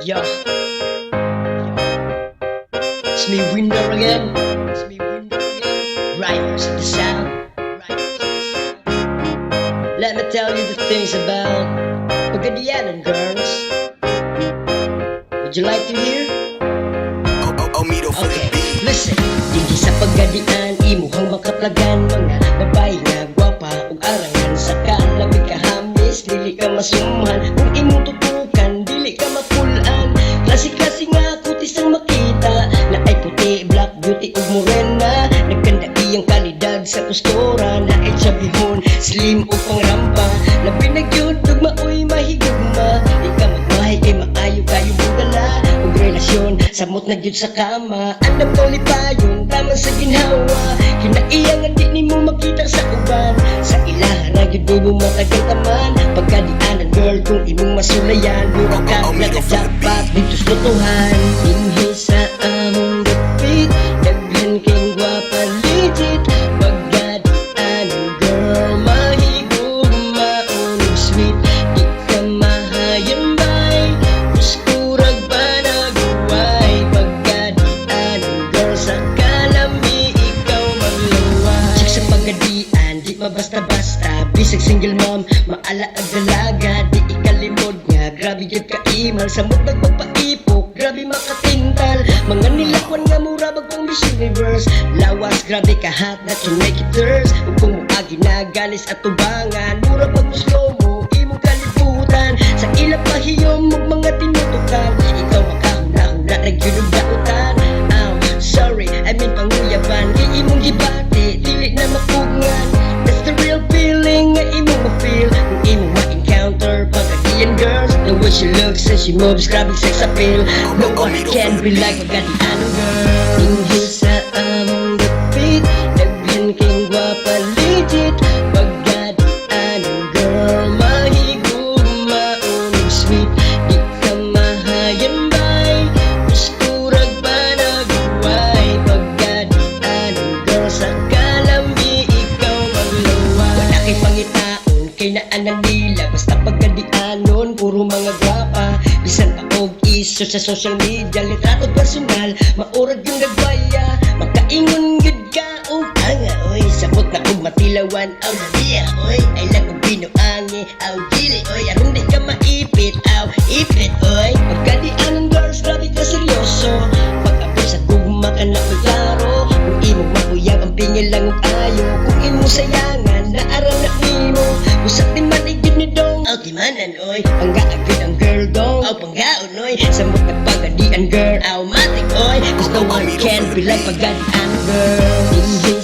Yo. It's me Winder again. It's me Winder again. Riders of the sound. Let me tell you the things about Pagadianan girls. Would you like to hear? Oh, oh, oh, for Okay, listen Dili sa pagadian, imuhang makaplagan Mga babae nga gwapa ug arangan sa kalamig ka hamis Dili ka masumhan, kung imong samot na gyud sa kama. Andam ko lipayon tama sa ginhawa. Kinaiya nga di nimo makita sa uban. Sa ilaha ra gyud mo matagal taman. Pagkadianan girl kung imong masulayan mura ka nakajackpot dito sa lutuhan dalaga Di ikalimod nga Grabe yun ka-imal Sa mudag magpaipok Grabe makatintal. Mga nilakwan nga mura Bagpang Miss Universe. Lawas grabe ka hot That you make it thirst. Ug kung muagi na at tubangan. Mura pag slow mo Imong kalibutan. Sa ilap pahiyom Mug she moves, grabbing sex appeal. No one can be like I got the animal. Iso sa social media Litrato personal Maurag yung nagwaya Makaingon gid ka og anga oy Sabot na og matilawan. Aw diya oy Ay lang og binuangi. Aw dili oy Aron di ka maipit. Aw ipit oy Pagkadianon girls Grabe ka seryoso. Pag-apil sa na klaro Kung imong mabuyag ang pingil lang og ayo. Kung imong sayangan Naaraw na nimo. Usap di man igid ni dong. Aw timanan oy Panggaagid ang girl dong. Aw panggaon No one can't be like my god girl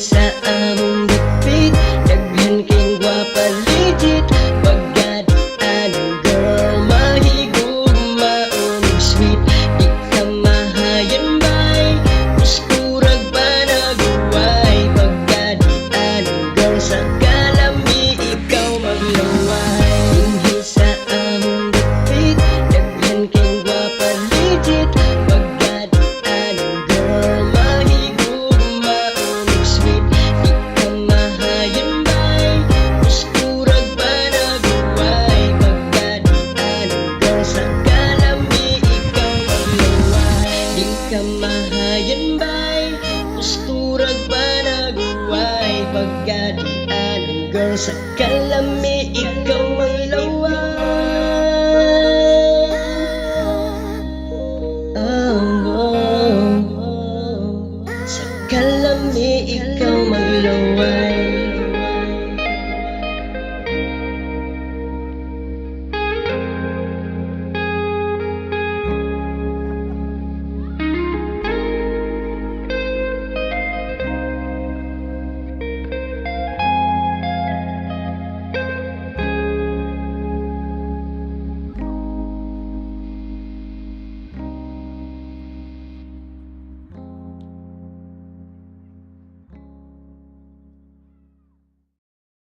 Kamahayan ba'y. Usturag ba naguway? Pagkadian hanggang sa kalami Ikaw ang lawan oh, oh, oh. Sa kalami ikaw maglaway